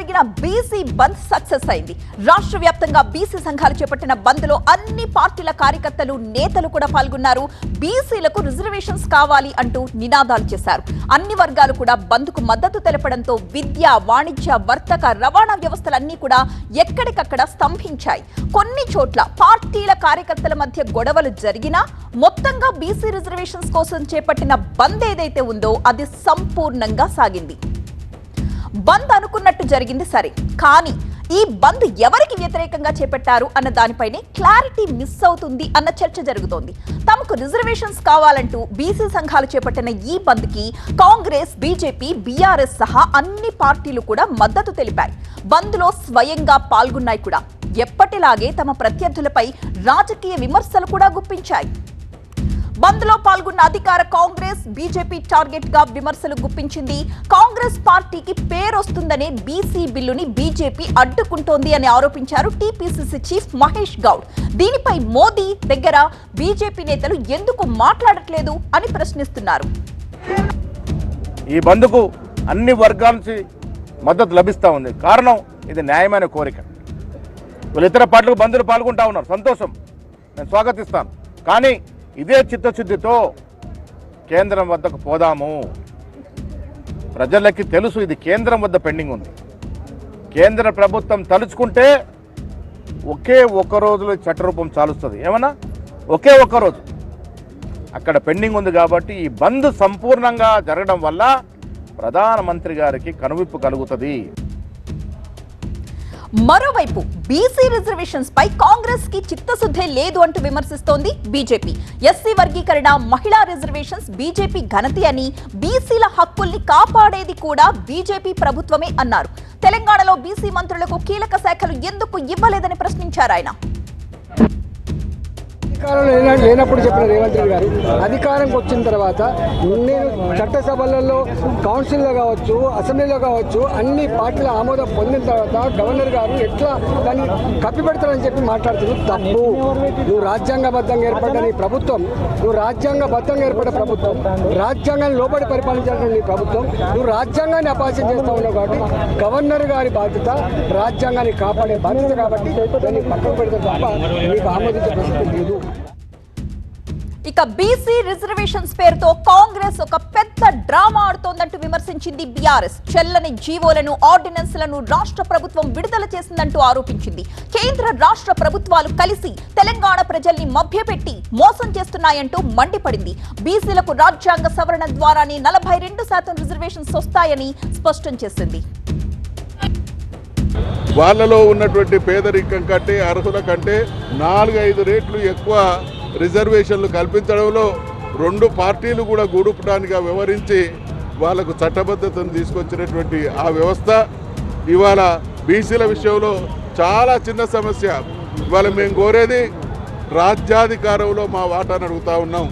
జరిగిన బీసీ బంద్ సక్సెస్ అయింది. రాష్ట్ర వ్యాప్తంగా బీసీ సంఘాలు చేపట్టిన బంద్లో అన్ని పార్టీల కార్యకర్తలు నేతలు కూడా పాల్గొన్నారు. బీసీలకు రిజర్వేషన్స్ కావాలి అంటూ నినాదాలు చేశారు. అన్ని వర్గాలు కూడా బంద్కు మద్దతు తెలపడంతో విద్య వాణిజ్య వర్తక రవాణా వ్యవస్థలన్నీ కూడా ఎక్కడికక్కడ స్తంభించాయి. కొన్ని చోట్ల పార్టీల కార్యకర్తల మధ్య గొడవలు జరిగినా మొత్తంగా బీసీ రిజర్వేషన్స్ కోసం చేపట్టిన బంద్ ఏదైతే ఉందో అది సంపూర్ణంగా సాగింది. బంద్ అనుకున్నట్టు జరిగింది సరే. కానీ ఈ బంద్ ఎవరికి వ్యతిరేకంగా చేపట్టారు అన్న దానిపైనే క్లారిటీ మిస్ అవుతుంది అన్న చర్చ జరుగుతోంది. తమకు రిజర్వేషన్స్ కావాలంటూ బీసీ సంఘాలు చేపట్టిన ఈ బంద్కి కాంగ్రెస్ బీజేపీ బీఆర్ఎస్ సహా అన్ని పార్టీలు కూడా మద్దతు తెలిపాయి. బంద్లో స్వయంగా పాల్గొన్నాయి కూడా. ఎప్పటిలాగే తమ ప్రత్యర్థులపై రాజకీయ విమర్శలు కూడా గుప్పించాయి. బంద్లో పాల్గొన్న అధికార కాంగ్రెస్ బీజేపీ టార్గెట్గా విమర్శలు గుప్పించింది. కాంగ్రెస్ పార్టీకి పేరొస్తుందనే బీసీ బిల్లుని బీజేపీ అడ్డుకుంటోంది అని ఆరోపించారు టీపీసీసీ చీఫ్ మహేష్ గౌడ్. దీనిపై మోదీ దగ్గర బీజేపీ నేతలు ఎందుకు మాట్లాడట్లేదు అని ప్రశ్నిస్తున్నారు. ఈ బంద్కు అన్ని వర్గాల నుంచి మద్దతు లభిస్తూ ఉంది. కారణం ఇది న్యాయమైన కోరిక. వీళ్ళు ఇతర పార్టీలకు బంధువులు పాల్గొంటా ఉన్నారు. సంతోషం. నేను స్వాగతిస్తాను. కానీ ఇదే చిత్తశుద్ధితో కేంద్రం వద్దకు పోదాము. ప్రజలకి తెలుసు ఇది కేంద్రం వద్ద పెండింగ్ ఉంది. కేంద్ర ప్రభుత్వం తలుచుకుంటే ఒకే ఒక్క రోజులో చట్టరూపం చాలుస్తుంది. ఏమన్నా? ఒకే ఒక్క రోజు. అక్కడ పెండింగ్ ఉంది కాబట్టి ఈ బంద్ సంపూర్ణంగా జరగడం వల్ల ప్రధానమంత్రి గారికి కనువిప్పు కలుగుతుంది. మరోవైపు బీసీ రిజర్వేషన్స్ పై కాంగ్రెస్కి చిత్తశుద్ధే లేదు అంటూ విమర్శిస్తోంది బీజేపీ. ఎస్సీ వర్గీకరణ మహిళా రిజర్వేషన్స్ బీజేపీ ఘనతి అని బీసీల హక్కుల్ని కాపాడేది కూడా బీజేపీ ప్రభుత్వమే అన్నారు. తెలంగాణలో బీసీ మంత్రులకు కీలక శాఖలు ఎందుకు ఇవ్వలేదని ప్రశ్నించారు ఆయన. అధికారంలో లేనప్పుడు చెప్పిన రేవంత్ రెడ్డి గారు అధికారంకి వచ్చిన తర్వాత నేను చట్టసభలలో కౌన్సిల్లో కావచ్చు అసెంబ్లీలో కావచ్చు అన్ని పార్టీల ఆమోదం పొందిన తర్వాత గవర్నర్ గారు ఎట్లా దాన్ని కప్పిపెడతారని చెప్పి మాట్లాడుతున్నారు. తప్పు. నువ్వు రాజ్యాంగబద్ధంగా ఏర్పడ్డ నీ ప్రభుత్వం నువ్వు రాజ్యాంగబద్ధంగా ఏర్పడ్డ ప్రభుత్వం రాజ్యాంగాన్ని లోబడి పరిపాలించాలని నీ ప్రభుత్వం నువ్వు రాజ్యాంగాన్ని అపాసం చేస్తా ఉన్నావు కాబట్టి గవర్నర్ గారి బాధ్యత రాజ్యాంగాన్ని కాపాడే బాధ్యత కాబట్టి దాన్ని పక్కన పెడతారు తప్ప నీకు ఆమోదించే ప్రసక్తి లేదు. ఇక బీసీ రిజర్వేషన్స్ పేరుతో కాంగ్రెస్ ఒక పెద్ద డ్రామా ఆడుతోందంటూ విమర్శించింది బీఆర్ఎస్. చెల్లని జీవోలను ఆర్డినెన్స్లను రాష్ట్ర ప్రభుత్వం విడుదల చేసిందంటూ ఆరోపించింది. కేంద్ర రాష్ట్ర ప్రభుత్వాలు కలిసి తెలంగాణ ప్రజల్ని మభ్యపెట్టి మోసం చేస్తున్నాయంటూ మండిపడింది. బీసీలకు రాజ్యాంగ సవరణ ద్వారానే నలభై రెండు శాతం రిజర్వేషన్స్ వస్తాయని స్పష్టం చేసింది. వాళ్ళలో ఉన్నటువంటి పేదరికం కంటే అర్హుల కంటే నాలుగు ఐదు రేట్లు ఎక్కువ రిజర్వేషన్లు కల్పించడంలో రెండు పార్టీలు కూడా గూడుపుటానిగా వ్యవహరించి వాళ్ళకు చట్టబద్ధతను తీసుకొచ్చినటువంటి ఆ వ్యవస్థ ఇవాళ బీసీల విషయంలో చాలా చిన్న సమస్య. ఇవాళ మేము కోరేది రాజ్యాధికారంలో మా వాటాను అడుగుతా ఉన్నాం.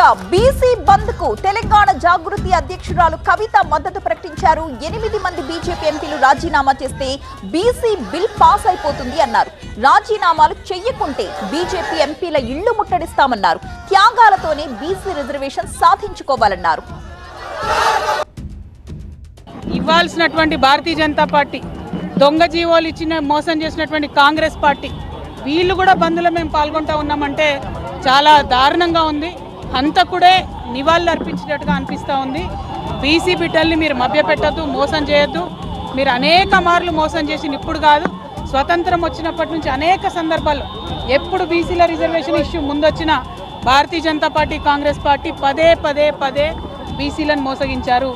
ఇక బీసీ బంద్కు తెలంగాణ జాగృతి అధ్యక్షురాలు కవిత మద్దతు ప్రకటించారు. ఎనిమిది మంది బీజేపీ ఎంపీలు రాజీనామా చేస్తే బీసీ బిల్ పాస్ అయిపోతుంది అన్నారు. రాజీనామాలు చెయ్యకుంటే బీజేపీ ఎంపీల ఇళ్ళు ముట్టడిస్తామన్నారు. త్యాగాలతోనే బీసీ రిజర్వేషన్ సాధించుకోవాలన్నారు. ఇవ్వాల్సినటువంటి భారతీయ జనతా పార్టీ దొంగ జీవోలు ఇచ్చిన మోసం చేసినటువంటి కాంగ్రెస్ పార్టీ వీళ్ళు కూడా బంద్లో మేము పాల్గొంటా ఉన్నామంటే చాలా దారుణంగా ఉంది. హంతకుడే నివాళులు అర్పించినట్టుగా అనిపిస్తూ ఉంది. బీసీ బిడ్డల్ని మీరు మభ్యపెట్టద్దు మోసం చేయొద్దు. మీరు అనేక మార్లు మోసం చేసిన ఇప్పుడు కాదు. స్వతంత్రం వచ్చినప్పటి నుంచి అనేక సందర్భాల్లో ఎప్పుడు బీసీల రిజర్వేషన్ ఇష్యూ ముందొచ్చిన భారతీయ జనతా పార్టీ కాంగ్రెస్ పార్టీ పదే పదే పదే బీసీలను మోసగించారు.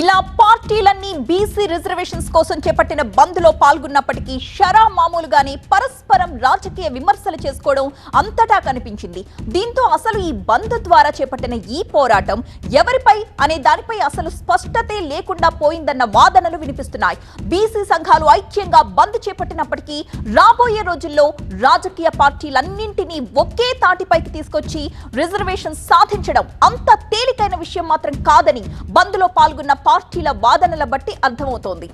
ఇలా పార్టీలన్నీ బీసీ రిజర్వేషన్స్ కోసం చేపట్టిన బంద్లో పాల్గొన్నప్పటికీ షరా మామూలుగానే పరస్పరం రాజకీయ విమర్శలు చేసుకోవడం అంతటా కనిపించింది. దీంతో అసలు ఈ బంద్ ద్వారా చేపట్టిన ఈ పోరాటం ఎవరిపై అనే దానిపై అసలు స్పష్టతే లేకుండా పోయిందన్న వాదనలు వినిపిస్తున్నాయి. బీసీ సంఘాలు ఐక్యంగా బంద్ చేపట్టినప్పటికీ రాబోయే రోజుల్లో రాజకీయ పార్టీలన్నింటినీ ఒకే తాటిపైకి తీసుకొచ్చి రిజర్వేషన్ సాధించడం అంత తేలికైన విషయం మాత్రం కాదని బంద్లో పాల్గొన్న పార్టీల వాదనల బట్టి అర్థమవుతోంది.